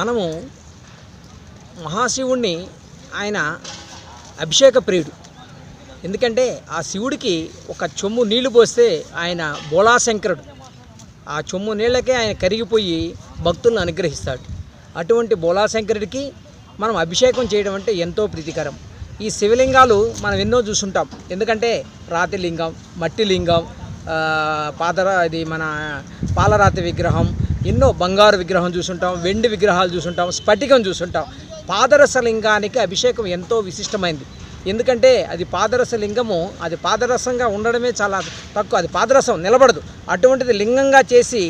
మనము మహాశివుణ్ణి ఆయన అభిషేక ప్రియుడు. ఎందుకంటే ఆ శివుడికి ఒక చొమ్ము నీళ్ళు పోస్తే ఆయన బోళాశంకరుడు. ఆ చొమ్ము నీళ్ళకే ఆయన కరిగిపోయి భక్తులను అనుగ్రహిస్తాడు. అటువంటి బోళాశంకరుడికి మనం అభిషేకం చేయడం అంటే ఎంతో ప్రీతికరం. ఈ శివలింగాలు మనం ఎన్నో చూసుంటాం. ఎందుకంటే రాతి లింగం మట్టి లింగం ఆ, పాదర ఇది మన పాలరాతి విగ్రహం ఎన్నో బంగారు విగ్రహం చూసుంటాం వెండి విగ్రహాలు చూసుంటాం స్ఫటికం చూసుంటాం. పాదరసలింగానికి అభిషేకం ఎంతో విశిష్టమైంది. ఎందుకంటే అది పాదరస లింగము అది పాదరసంగా ఉండడమే చాలా తక్కువ అది పాదరసం నిలబడదు. అటువంటిది లింగంగా చేసి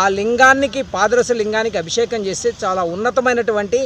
ఆ లింగానికి పాదరస లింగానికి అభిషేకం చేస్తే చాలా ఉన్నతమైనటువంటి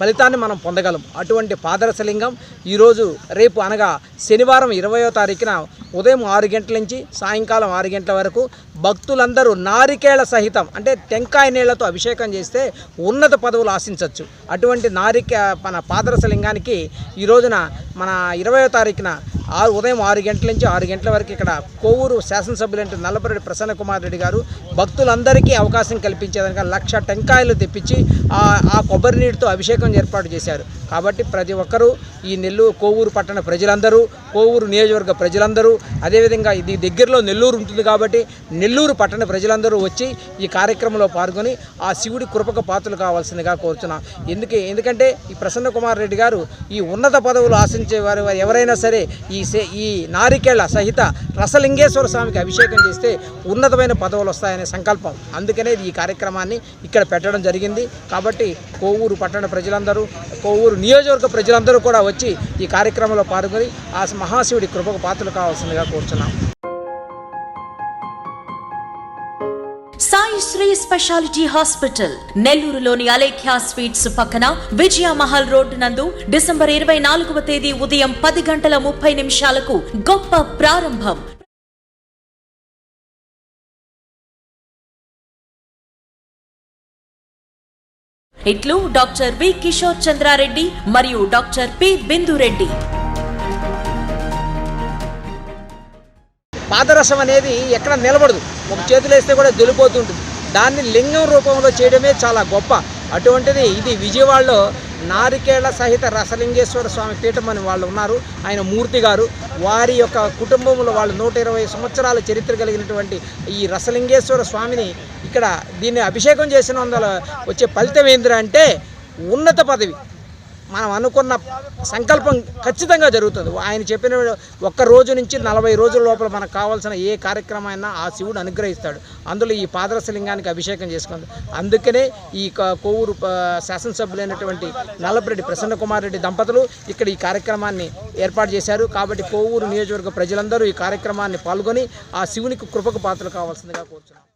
ఫలితాన్ని మనం పొందగలం. అటువంటి పాదరస లింగం ఈరోజు రేపు అనగా శనివారం ఇరవయో తారీఖున ఉదయం ఆరు గంటల నుంచి సాయంకాలం ఆరు గంటల వరకు భక్తులందరూ నారికేళ సహితం అంటే టెంకాయ నీళ్ళతో అభిషేకం చేస్తే ఉన్నత పదవులు ఆశించవచ్చు. అటువంటి నారిక మన పాదరస లింగానికి ఈ రోజున మన ఇరవయో తారీఖున ఆరు ఉదయం ఆరు గంటల నుంచి ఆరు గంటల వరకు ఇక్కడ కోవూరు శాసనసభ్యులంటే నల్లపరెడ్డి ప్రసన్న కుమార్ రెడ్డి గారు భక్తులందరికీ అవకాశం కల్పించేదానికి లక్ష టెంకాయలు తెప్పించి ఆ ఆ కొబ్బరి నీటితో అభిషేకం ఏర్పాటు చేశారు. కాబట్టి ప్రతి ఒక్కరూ ఈ నెల్లూరు కోవూరు పట్టణ ప్రజలందరూ కోవూరు నియోజకవర్గ ప్రజలందరూ అదేవిధంగా ఇది దగ్గరలో నెల్లూరు ఉంటుంది కాబట్టి నెల్లూరు పట్టణ ప్రజలందరూ వచ్చి ఈ కార్యక్రమంలో పాల్గొని ఆ శివుడి కృపకు పాత్రలు కావాల్సిందిగా కోరుతున్నాం ఎందుకే ఎందుకంటే ఈ ప్రసన్న కుమార్ రెడ్డి గారు ఈ ఉన్నత పదవులు ఆశించే వారు ఎవరైనా సరే ఈ సే- ఈ నారికేళ్ళ సహిత రసలింగేశ్వర స్వామికి అభిషేకం చేస్తే ఉన్నతమైన పదవులు వస్తాయనే సంకల్పం. అందుకనే ఈ కార్యక్రమాన్ని ఇక్కడ పెట్టడం జరిగింది. కాబట్టి కోవూరు పట్టణ ప్రజలందరూ కోవూరు నియోజకవర్గ ప్రజలందరూ కూడా వచ్చి ఈ కార్యక్రమంలో పాల్గొని ఆ మహాశివుడి కృపకు పాత్రలు కావాల్సిందిగా కోరుచున్నాం. Sri speciality hospital. నెల్లూరులోని అలేఖ్యా స్వీట్స్ పక్కన విజయ మహల్ రోడ్డు నందు డిసెంబర్ ఇరవై నాలుగవ తేదీ ఉదయం పది గంటల ముప్పై నిమిషాలకు గొప్ప ప్రారంభం. ఇట్లు డాక్టర్ వి కిషోర్ చంద్రారెడ్డి మరియు డాక్టర్ పి బిందురెడ్డి. పాదరసం అనేది ఎక్కడ నిలబడదు. ఒక చేతులు వేస్తే కూడా దొలిపోతుంటుంది దాన్ని లింగం రూపంలో చేయడమే చాలా గొప్ప. అటువంటిది ఇది విజయవాడలో నారికేళ్ళ సహిత రసలింగేశ్వర స్వామి పీఠం అని వాళ్ళు ఉన్నారు. ఆయన మూర్తి గారు. వారి యొక్క కుటుంబంలో వాళ్ళు నూట ఇరవై సంవత్సరాల చరిత్ర కలిగినటువంటి ఈ రసలింగేశ్వర స్వామిని ఇక్కడ దీన్ని అభిషేకం చేసినందువల్ల వచ్చే ఫలితం ఏంద్రా అంటే ఉన్నత పదవి. మనం అనుకున్న సంకల్పం ఖచ్చితంగా జరుగుతుంది. ఆయన చెప్పిన ఒక్క రోజు నుంచి నలభై రోజుల లోపల మనకు కావాల్సిన ఏ కార్యక్రమం ఆ శివుడు అనుగ్రహిస్తాడు. అందులో ఈ పాదరసలింగానికి అభిషేకం చేసుకుంది. అందుకనే ఈ క- శాసనసభ్యులైనటువంటి నల్లపరెడ్డి ప్రసన్న కుమార్ రెడ్డి దంపతులు ఇక్కడ ఈ కార్యక్రమాన్ని ఏర్పాటు చేశారు. కాబట్టి కోవూరు నియోజకవర్గ ప్రజలందరూ ఈ కార్యక్రమాన్ని పాల్గొని ఆ శివునికి కృపకు పాత్రలు కావాల్సిందిగా కోరుచున్నాం.